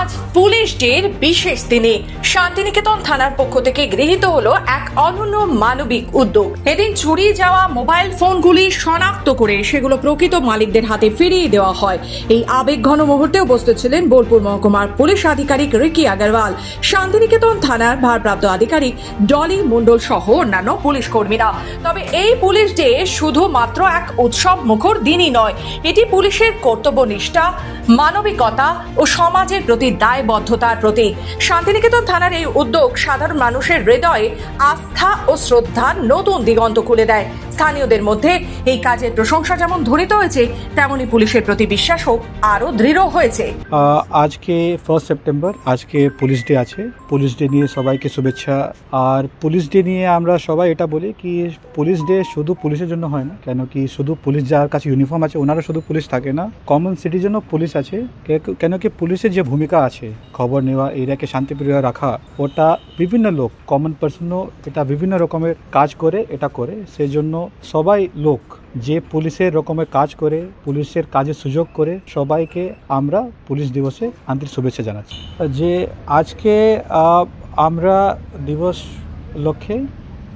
আজ পুলিশ ডের বিশেষ দিনে শান্তিনিকেতন থানার পক্ষ থেকে গৃহীত হলো এক অনন্য মানবিক উদ্যোগ। এদিন চুরি যাওয়া মোবাইল ফোনগুলি শনাক্ত করে সেগুলো প্রকৃত মালিকদের হাতে ফিরিয়ে দেওয়া হয়। এই আবেগঘন মুহূর্তে উপস্থিত ছিলেন বোলপুর মহকুমার পুলিশ আধিকারিক রিকি আগরওয়াল। শান্তিনিকেতন থানার ভারপ্রাপ্ত আধিকারিক ডলি মণ্ডল সহ অন্যান্য পুলিশ কর্মীরা। তবে এই পুলিশ ডে শুধুমাত্র এক উৎসব মুখর দিনই নয়, এটি পুলিশের কর্তব্যনিষ্ঠা, মানবিকতা ও সমাজের প্রতি দায়বদ্ধতার প্রতি শান্তিনিকেতন থানার এই উদ্যোগ সাধারণ মানুষের হৃদয়ে আস্থা ও শ্রদ্ধার নতুন দিগন্ত খুলে দেয়। স্থানীয়দের মধ্যে এই কাজের প্রশংসা যেমন ধ্বনিত হয়েছে, তেমনি পুলিশের প্রতি বিশ্বাসও আরও দৃঢ় হয়েছে। আজকে ফার্স্ট সেপ্টেম্বর আজকে পুলিশ ডে আছে। পুলিশ ডে নিয়ে সবাইকে শুভেচ্ছা। আর পুলিশ ডে নিয়ে আমরা সবাই এটা বলি কি, পুলিশ ডে শুধু পুলিশের জন্য হয় না, কেন কি শুধু পুলিশ যার কাছে ইউনিফর্ম আছে ওনারা শুধু পুলিশ থাকে না কমন সিটিজেনও পুলিশ আছে। কেন কি পুলিশের যে ভূমিকা আছে, খবর নেওয়া, এরিয়াকে শান্তিপ্রিয় রাখা, ওটা বিভিন্ন লোক কমন পার্সনও এটা বিভিন্ন রকমের কাজ করে, এটা করে। সেই জন্য সবাই লোক, যে পুলিশের রকমের কাজ করে, পুলিশের কাজের সুযোগ করে, সবাইকে আমরা পুলিশ দিবসে আন্তরিক শুভেচ্ছা জানাচ্ছি। যে আজকে আমরা দিবস লক্ষ্যে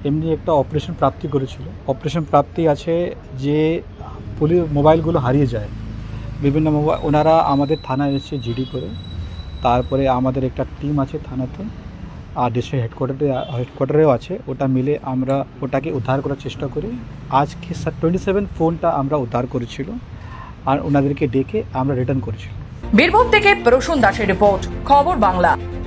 এমনি একটা অপারেশন প্রাপ্তি করেছিল। অপারেশন প্রাপ্তি আছে যে পুলিশ মোবাইলগুলো হারিয়ে যায়। বিভিন্ন মোবাইল ওনারা আমাদের থানায় এসে জিডি করে, তারপরে আমাদের একটা টিম আছে থানাতে। আর ডিস্ট্রিক্ট হেডকোয়ার্টারে হেডকোয়ার্টারেও আছে। ওটা মিলে আমরা ওটাকে উদ্ধার করার চেষ্টা করি। আজকে টোয়েন্টি সেভেন ফোনটা আমরা উদ্ধার করেছিল আর ওনাদেরকে ডেকে আমরা রিটার্ন করেছিলাম বীরভূম থেকে প্রসূন দাসের রিপোর্ট খবর বাংলা।